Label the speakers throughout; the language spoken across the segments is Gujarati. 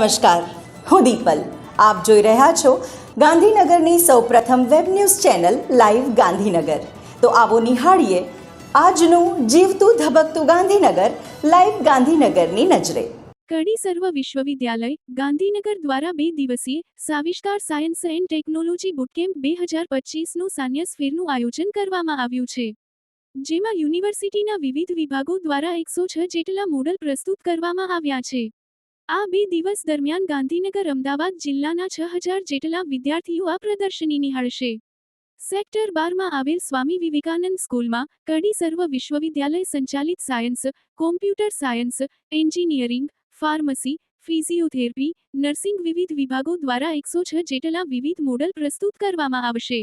Speaker 1: નમસ્કાર, હું દીપલ. આપ જોઈ રહ્યા છો ગાંધીનગરની સૌપ્રથમ web news channel live Gandhinagar. તો આવો નિહાળીએ આજનું જીવતું ધબકતું ગાંધીનગર, લાઈવ ગાંધીનગરની નજરે.
Speaker 2: કડી સર્વ વિશ્વવિદ્યાલય ગાંધીનગર દ્વારા બે દિવસીય Savishkar science and technology bootcamp બે હજાર પચીસનું સાન્યસ ફેરનું આયોજન કરવામાં આવ્યું છે. જેમાં યુનિવર્સિટીના વિવિધ વિભાગો દ્વારા એકસો છ જેટલા મોડલ પ્રસ્તુત કરવામાં આવ્યા છે. આ બે દિવસ દરમિયાન ગાંધીનગર, અમદાવાદ જિલ્લાના છ હજાર જેટલા વિદ્યાર્થીઓ આ પ્રદર્શની નિહાળશે. સેક્ટર બારમાં આવેલ સ્વામી વિવેકાનંદ સ્કૂલમાં કડી સર્વ વિશ્વવિદ્યાલય સંચાલિત science, computer science, engineering, pharmacy, physiotherapy, nursing વિવિધ વિભાગો દ્વારા એકસો છ જેટલા વિવિધ મોડલ પ્રસ્તુત કરવામાં આવશે.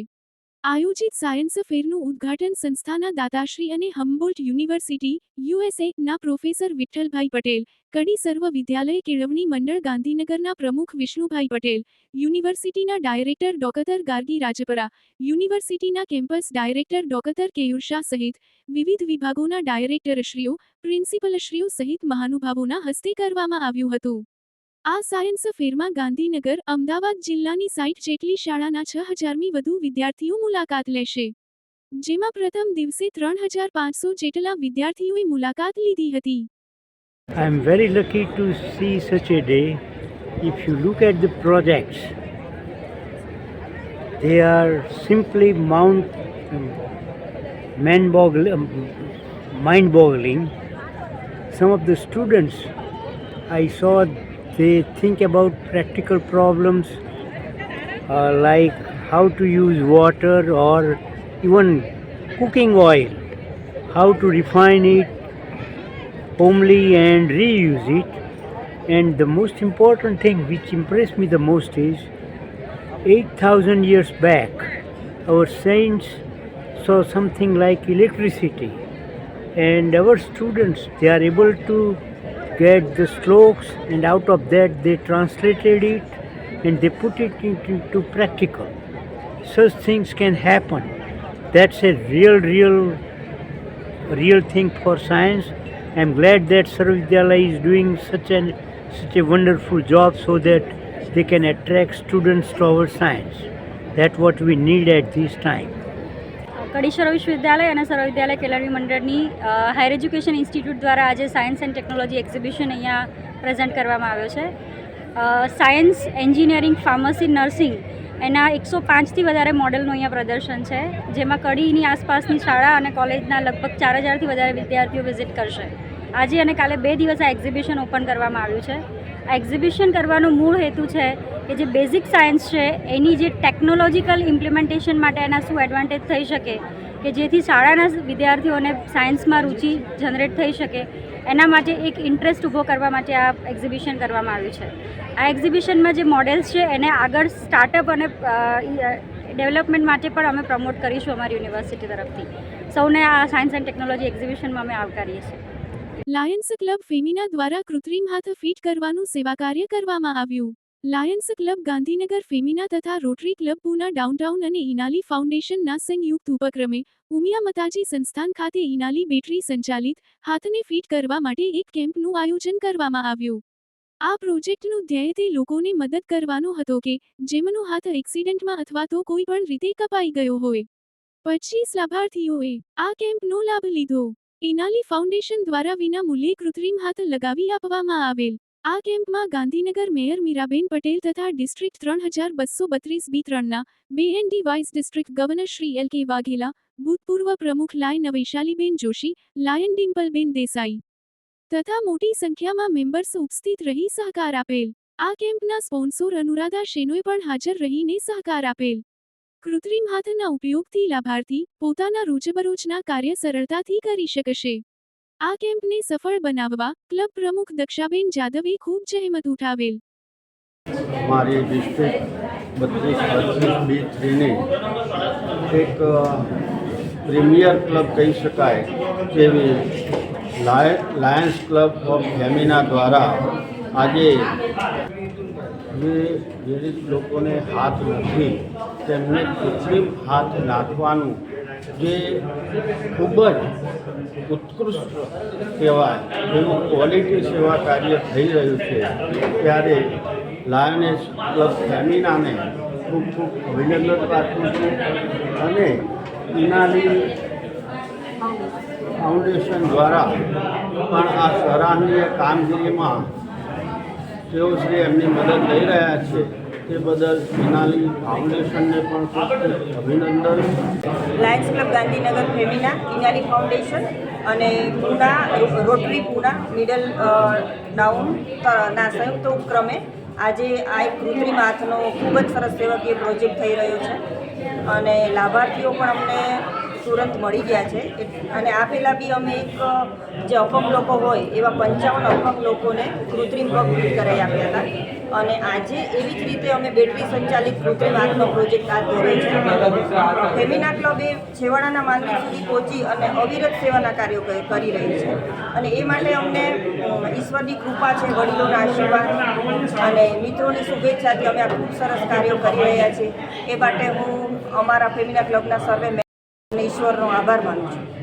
Speaker 2: આયોજિત સાયન્સ ફેરનું ઉદ્ઘાટન સંસ્થાના દાતાશ્રી અને હમ્બોલ્ટ યુનિવર્સિટી, યુએસએ, ના પ્રોફેસર વિઠ્ઠલભાઈ પટેલ, કડી સર્વ વિદ્યાલય કેળવણી મંડળ ગાંધીનગરના પ્રમુખ વિષ્ણુભાઈ પટેલ, યુનિવર્સિટીના ડાયરેક્ટર ડોકતર ગાર્ગી રાજપરા, યુનિવર્સિટીના કેમ્પસ ડાયરેક્ટર ડોકતર કેયુરશા સહિત વિવિધ વિભાગોના ડાયરેક્ટરશ્રીઓ, પ્રિન્સિપલશ્રીઓ સહિત મહાનુભાવોના હસ્તે કરવામાં આવ્યું હતું. આ સાયન્સ ફેરમાં ગાંધીનગર અમદાવાદ જિલ્લાની સાઠ જેટલી શાળાના છ હજારમી વધુ વિદ્યાર્થીઓ મુલાકાત લેશે જેમાં પ્રથમ દિવસે ત્રણ હજાર પાંચસો જેટલા વિદ્યાર્થીઓએ મુલાકાત લીધી હતી
Speaker 3: I am very lucky to see such a day. If you look at the projects, they are simply mount, um, mind-boggling. Some of the students I saw, they think about practical problems uh, like how to use water or even cooking oil, how to refine it homely and reuse it. And the most important thing which impressed me the most is 8000 years back, our saints saw something like electricity, and our students they are able to get the strokes, and out of that, they translated it and they put it into, into practical. Such things can happen. That's a real, real real thing for science. I'm glad that Sarvavidyalaya is doing such an such a wonderful job so that they can attract students to our science. That's what we need at this time.
Speaker 4: કડી સર્વ વિશ્વવિદ્યાલય અને સર્વવિદ્યાલય કેળવણી મંડળની હાયર એજ્યુકેશન ઇન્સ્ટિટ્યૂટ દ્વારા આજે સાયન્સ એન્ડ ટેકનોલોજી એક્ઝિબિશન અહીંયા પ્રેઝન્ટ કરવામાં આવ્યો છે. સાયન્સ એન્જિનિયરિંગ ફાર્મસી નર્સિંગ એના એકસો પાંચથી વધારે મોડલનું અહીંયા પ્રદર્શન છે, જેમાં કડીની આસપાસની શાળા અને કોલેજના લગભગ ચાર હજારથી વધારે વિદ્યાર્થીઓ વિઝિટ કરશે. આજે અને કાલે બે દિવસ આ એક્ઝિબિશન ઓપન કરવામાં આવ્યું છે. આ એક્ઝિબિશન કરવાનો મૂળ હેતુ છે કે જે બેઝિક સાયન્સ છે, એની જે ટેકનોલોજીકલ ઇમ્પ્લિમેન્ટેશન માટે એના શું એડવાન્ટેજ થઈ શકે, કે જેથી શાળાના વિદ્યાર્થીઓને સાયન્સમાં રુચિ જનરેટ થઈ શકે, એના માટે એક ઇન્ટરેસ્ટ ઊભો કરવા માટે આ એક્ઝિબિશન કરવામાં આવ્યું છે. આ એક્ઝિબિશનમાં જે મોડેલ્સ છે, એને આગળ સ્ટાર્ટઅપ અને ડેવલપમેન્ટ માટે પણ અમે પ્રમોટ કરીશું અમારી યુનિવર્સિટી તરફથી. સૌને આ સાયન્સ એન્ડ ટેકનોલોજી એક્ઝિબિશનમાં અમે આવકારીએ છીએ.
Speaker 2: લાયન્સ ક્લબ ફેમિના દ્વારા કૃત્રિમ હાથ ફિટ કરવાનું સેવા કાર્ય કરવામાં આવ્યું. લાયન્સ ક્લબ ગાંધીનગર ફેમિના તથા રોટરી ક્લબ પૂના ડાઉનટાઉન અને ઇનાલી ફાઉન્ડેશનના સંયુક્ત ઉપક્રમે ઉમિયા મતાજી સંસ્થાન ખાતે ઇનાલી બેટરી સંચાલિત હાથને ફિટ કરવા માટે એક કેમ્પનું આયોજન કરવામાં આવ્યું. આ પ્રોજેક્ટનું ધ્યેય તે લોકોને મદદ કરવાનો હતો કે જેમનો હાથ એક્સિડન્ટમાં અથવા તો કોઈ પણ રીતે કપાઈ ગયો હોય. પચીસ લાભાર્થીઓએ આ કેમ્પનો લાભ લીધો. ઇનાલી ફાઉન્ડેશન દ્વારા વિના મૂલ્યે કૃત્રિમ હાથ લગાવી આપવામાં આવેલ. આ કેમ્પમાં ગાંધીનગર મેયર મીરાબેન પટેલ તથા ડિસ્ટ્રિક્ટ ત્રણ હજાર બસો બત્રીસ બી ત્રણના બે ND vice district governor Shri L K Vaghela, ભૂતપૂર્વ પ્રમુખ લાયન વૈશાલીબેન જોશી, લાયન ડિમ્પલબેન દેસાઈ તથા મોટી સંખ્યામાં મેમ્બર્સ ઉપસ્થિત રહી સહકાર આપેલ. આ કેમ્પના સ્પોન્સર અનુરાધા શેનોએ પણ હાજર રહીને સહકાર આપેલ. કૃત્રિમ હાથના ઉપયોગથી લાભાર્થી પોતાના રોજબરોજના કાર્ય સરળતાથી કરી શકશે. આ કેમ્પને સફળ બનાવવા ક્લબ પ્રમુખ દક્ષાબેન જાદવે ખૂબ જહેમત ઉઠાવેલ.
Speaker 5: મારી ડિસ્ટ્રિક્ટ બત્રીસ બત્રીસ બી થ્રીને એક પ્રીમિયર ક્લબ કહી શકાય તેવી લાયન્સ ક્લબ ઓફ ફેમિના દ્વારા આજે જે લોકોને હાથ નથી તેમને કૃત્રિમ હાથ નાખવાનું જે ખૂબ જ ઉત્કૃષ્ટ સેવા, જેનું ક્વોલિટી સેવા કાર્ય થઈ રહ્યું છે, ત્યારે લાયનેસ ક્લબ ફેમિનાને ખૂબ ખૂબ અભિનંદન પાઠવું છું અને ઇનાલી ફાઉન્ડેશન દ્વારા પણ આ સરાહનીય કામગીરીમાં તેઓ શ્રી એમની મદદ લઈ રહ્યા છે. તે બદલ ઇનાલી ફાઉન્ડેશનને પણ અભિનંદન.
Speaker 6: Lions Club Gandhinagar Femina Inali Foundation અને Poona, Rotary Poona, middle down ના, સંયુક્ત ઉપક્રમે આજે આ એક કૃત્રિમ હાથનો ખૂબ જ સરસ સેવકીય પ્રોજેક્ટ થઈ રહ્યો છે. અને લાભાર્થીઓ પણ અમને તુરંત મળી ગયા છે. અને આ પહેલાં બી અમે એક, જે અપંગ લોકો હોય એવા પંચાવન અપંગ લોકોને કૃત્રિમ પગ કરાવી આપ્યા હતા. અને આજે એવી જ રીતે અમે બેટરી સંચાલિત કૃત્રિમ હાથનો પ્રોજેક્ટ હાથ ધર્યો છે. ફેમિના ક્લબ એ છેવાડાના માનવી સુધી પહોંચી અને અવિરત સેવાના કાર્યો કરી રહી છે. અને એ માટે અમને ઈશ્વરની કૃપા છે, વડીલોના આશીર્વાદ અને મિત્રોની શુભેચ્છાથી અમે આ ખૂબ સરસ કાર્યો કરી રહ્યા છીએ. એ માટે હું અમારા ફેમિના ક્લબના સર્વે ઈશ્વરનો આભાર માનું છું.